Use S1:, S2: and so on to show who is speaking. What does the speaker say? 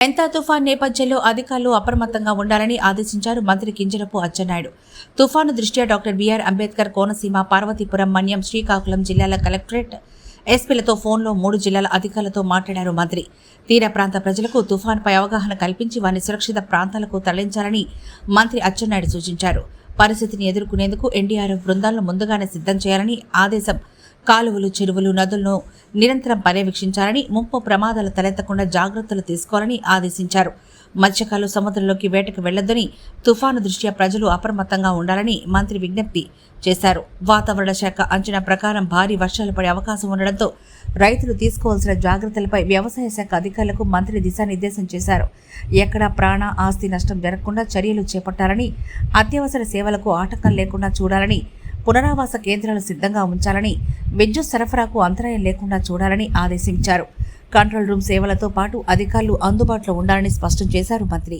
S1: పెంతా తుఫాన్ నేపథ్యంలో అధికారులు అప్రమత్తంగా ఉండాలని ఆదేశించారు మంత్రి కింజరపు అచ్చెన్నాయుడు. తుఫాను దృష్ట్యా డాక్టర్ బిఆర్ అంబేద్కర్ కోనసీమ పార్వతీపురం మన్యం శ్రీకాకుళం జిల్లాల కలెక్టరేట్ ఎస్పీలతో ఫోన్లో మూడు జిల్లాల అధికారులతో మాట్లాడారు మంత్రి. తీర ప్రాంత ప్రజలకు తుఫాన్పై అవగాహన కల్పించి వారిని సురక్షిత ప్రాంతాలకు తరలించాలని మంత్రి అచ్చెన్నాయుడు సూచించారు. పరిస్థితిని ఎదుర్కొనేందుకు ఎన్డీఆర్ఎఫ్ బృందాలను ముందుగానే సిద్ధం చేయాలని ఆదేశం కాలువలు చెరువులు నదులను నిరంతరం పర్యవేక్షించాలని ముంపు ప్రమాదాలు తలెత్తకుండా జాగ్రత్తలు తీసుకోవాలని ఆదేశించారు. మత్స్యకారులు సముద్రంలోకి వేటకు వెళ్ళొద్దని తుఫాను దృష్ట్యా ప్రజలు అప్రమత్తంగా ఉండాలని మంత్రి విజ్ఞప్తి చేశారు. వాతావరణ శాఖ అంచనా ప్రకారం భారీ వర్షాలు పడే అవకాశం ఉండడంతో రైతులు తీసుకోవాల్సిన జాగ్రత్తలపై వ్యవసాయ శాఖ అధికారులకు మంత్రి దిశానిర్దేశం చేశారు. ఎక్కడా ప్రాణ ఆస్తి నష్టం జరగకుండా చర్యలు చేపట్టాలని అత్యవసర సేవలకు ఆటంకం లేకుండా చూడాలని పునరావాస కేంద్రాలు సిద్ధంగా ఉంచాలని విద్యుత్ సరఫరాకు అంతరాయం లేకుండా చూడాలని ఆదేశించారు. కంట్రోల్ రూమ్ సేవలతో పాటు అధికారులు అందుబాటులో ఉండాలని స్పష్టం చేశారు మంత్రి.